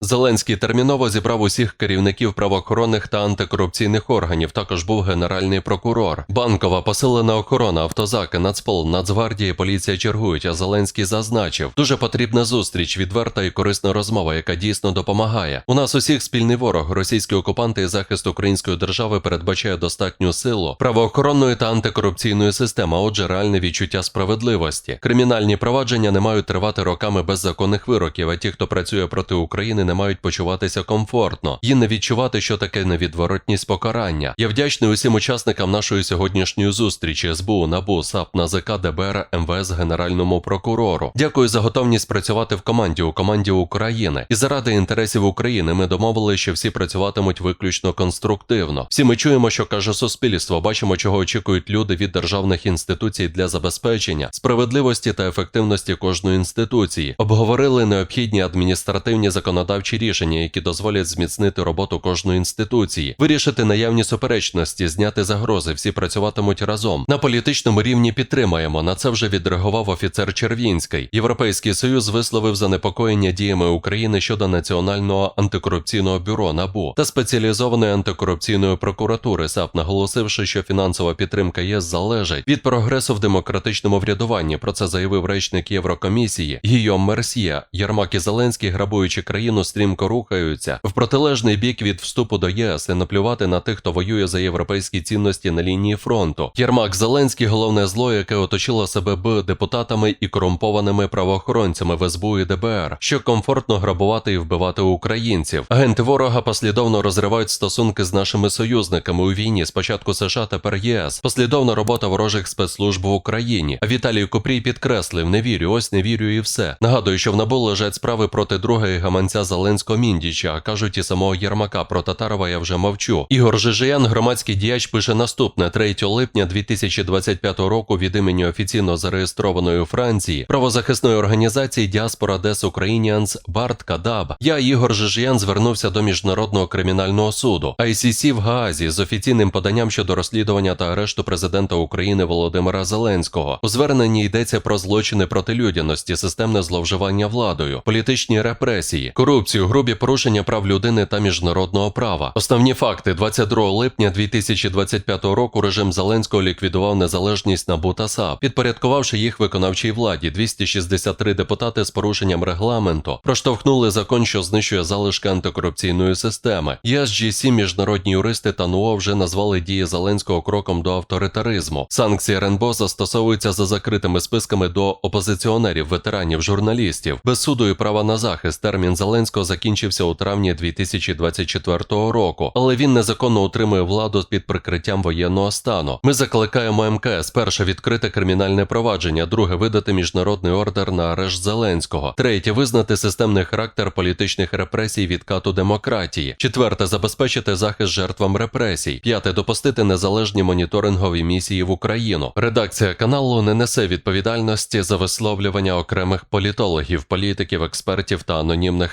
Зеленський терміново зібрав усіх керівників правоохоронних та антикорупційних органів. Також був генеральний прокурор. Банкова посилена охорона, автозаки, Нацпол, Нацгвардія, і поліція чергують. А Зеленський зазначив: дуже потрібна зустріч, відверта і корисна розмова, яка дійсно допомагає. У нас усіх спільний ворог, російські окупанти і захист української держави передбачає достатню силу правоохоронної та антикорупційної системи. Отже, реальне відчуття справедливості. Кримінальні провадження не мають тривати роками без законних вироків. А ті, хто працює проти України, не мають почуватися комфортно і не відчувати, що таке невідворотність покарання. Я вдячний усім учасникам нашої сьогоднішньої зустрічі СБУ, НАБУ, САП, НАЗК, ДБР, МВС, Генеральному прокурору. Дякую за готовність працювати в команді у команді України. І заради інтересів України ми домовили, що всі працюватимуть виключно конструктивно. Всі ми чуємо, що каже суспільство. Бачимо, чого очікують люди від державних інституцій для забезпечення справедливості та ефективності кожної інституції. Обговорили необхідні адміністративні законодавчі рішення, які дозволять зміцнити роботу кожної інституції, вирішити наявні суперечності, зняти загрози. Всі працюватимуть разом. На політичному рівні підтримаємо. На це вже відреагував офіцер Червінський. Європейський союз висловив занепокоєння діями України щодо національного антикорупційного бюро НАБУ та спеціалізованої антикорупційної прокуратури САП, наголосивши, що фінансова підтримка ЄС залежить від прогресу в демократичному врядуванні. Про це заявив речник Єврокомісії Гійом Мерсьє. Єрмак і Зеленський, грабуючи країну, стрімко рухаються в протилежний бік від вступу до ЄС і наплювати на тих, хто воює за європейські цінності на лінії фронту. Єрмак Зеленський головне зло, яке оточило себе б депутатами і корумпованими правоохоронцями в СБУ і ДБР, що комфортно грабувати і вбивати українців. Агенти ворога послідовно розривають стосунки з нашими союзниками у війні. Спочатку США, тепер ЄС. Послідовна робота ворожих спецслужб в Україні. Віталій Купрій підкреслив: не вірю, ось не вірю і все. Нагадую, що в НАБУ лежать справи проти друга і гаманця Зеленського Міндіча. Кажуть і самого Єрмака про Татарова я вже мовчу. Ігор Жижиян, громадський діяч, пише наступне 3 липня 2025 року від імені офіційно зареєстрованої у Франції правозахисної організації Діаспора Дес Україніанс Барт Кадаб. Я, Ігор Жижиян, звернувся до міжнародного кримінального суду ICC в Гаазі з офіційним поданням щодо розслідування та арешту президента України Володимира Зеленського. У зверненні йдеться про злочини проти людяності, системне зловживання владою, політичні репресії, корупцію, грубі порушення прав людини та міжнародного права. Основні факти 22 липня 2025 року режим Зеленського ліквідував незалежність НАБУ та САП, підпорядкувавши їх виконавчій владі. 263 депутати з порушенням регламенту проштовхнули закон, що знищує залишки антикорупційної системи. ESG-7 міжнародні юристи та НУО вже назвали дії Зеленського кроком до авторитаризму. Санкції РНБО застосовуються за закритими списками до опозиціонерів, ветеранів, журналістів. Без суду і права на захист термін Зеленського закінчився у травні 2024 року, але він незаконно утримує владу під прикриттям воєнного стану. Ми закликаємо МКС перше відкрити кримінальне провадження, друге видати міжнародний ордер на арешт Зеленського, третє визнати системний характер політичних репресій відкату демократії, четверте забезпечити захист жертвам репресій, п'яте допустити незалежні моніторингові місії в Україну. Редакція каналу не несе відповідальності за висловлювання окремих політологів, політиків, експертів та анонімних